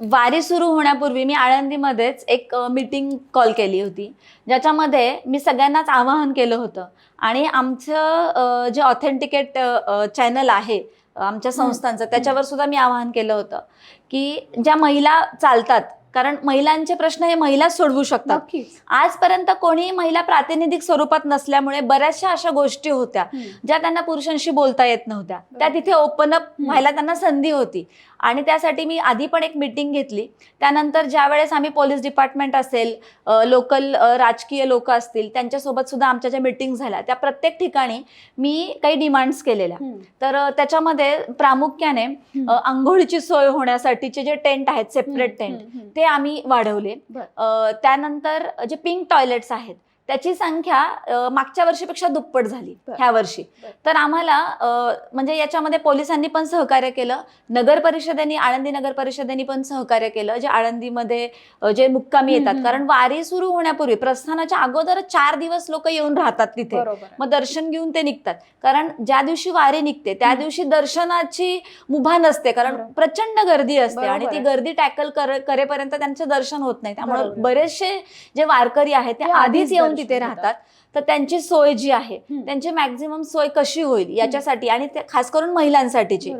वारी सुरू होण्यापूर्वी मी आळंदीमध्येच एक मीटिंग कॉल केली होती. ज्याच्यामध्ये मी सगळ्यांनाच आवाहन केलं होतं. आणि आमचं जे ऑथेंटिकेट चॅनल आहे आमच्या संस्थांचं त्याच्यावर सुद्धा मी आवाहन केलं होतं की ज्या महिला चालतात कारण महिलांचे प्रश्न हे महिलाच सोडवू शकतात. आजपर्यंत कोणीही महिला प्रातिनिधिक स्वरूपात नसल्यामुळे बऱ्याचशा अशा गोष्टी होत्या ज्या त्यांना पुरुषांशी बोलता येत नव्हत्या. त्या तिथे ओपन अप व्हायला त्यांना संधी होती. आणि त्यासाठी मी आधी पण एक मिटिंग घेतली. त्यानंतर ज्या वेळेस आम्ही पोलीस डिपार्टमेंट असेल लोकल राजकीय लोक असतील त्यांच्यासोबत सुद्धा आमच्या ज्या मिटिंग झाल्या त्या प्रत्येक ठिकाणी मी काही डिमांड्स केलेल्या. तर त्याच्यामध्ये प्रामुख्याने आंघोळीची सोय होण्यासाठीचे जे टेंट आहेत सेपरेट टेंट. ते आम्ही वाढवले. त्यानंतर जे पिंक टॉयलेट्स आहेत त्याची संख्या मागच्या वर्षीपेक्षा दुप्पट झाली. ह्या वर्षी. तर आम्हाला म्हणजे याच्यामध्ये पोलिसांनी पण सहकार्य केलं नगर परिषदेनी आळंदी नगर परिषदेनी पण सहकार्य केलं जे आळंदीमध्ये जे मुक्कामी येतात. कारण वारी सुरू होण्यापूर्वी प्रस्थानाच्या अगोदर चार दिवस लोक येऊन राहतात तिथे. मग दर्शन घेऊन ते निघतात कारण ज्या दिवशी वारी निघते त्या. दिवशी दर्शनाची मुभा नसते कारण. प्रचंड गर्दी असते आणि ती. गर्दी टॅकल करेपर्यंत त्यांचं दर्शन होत नाही त्यामुळे. बरेचसे जे वारकरी आहेत ते आधीच येऊन तिथे. राहतात तर त्यांची सोय जी आहे. त्यांची मॅक्झिमम सोय कशी होईल याच्यासाठी आणि खास करून महिलांसाठीची.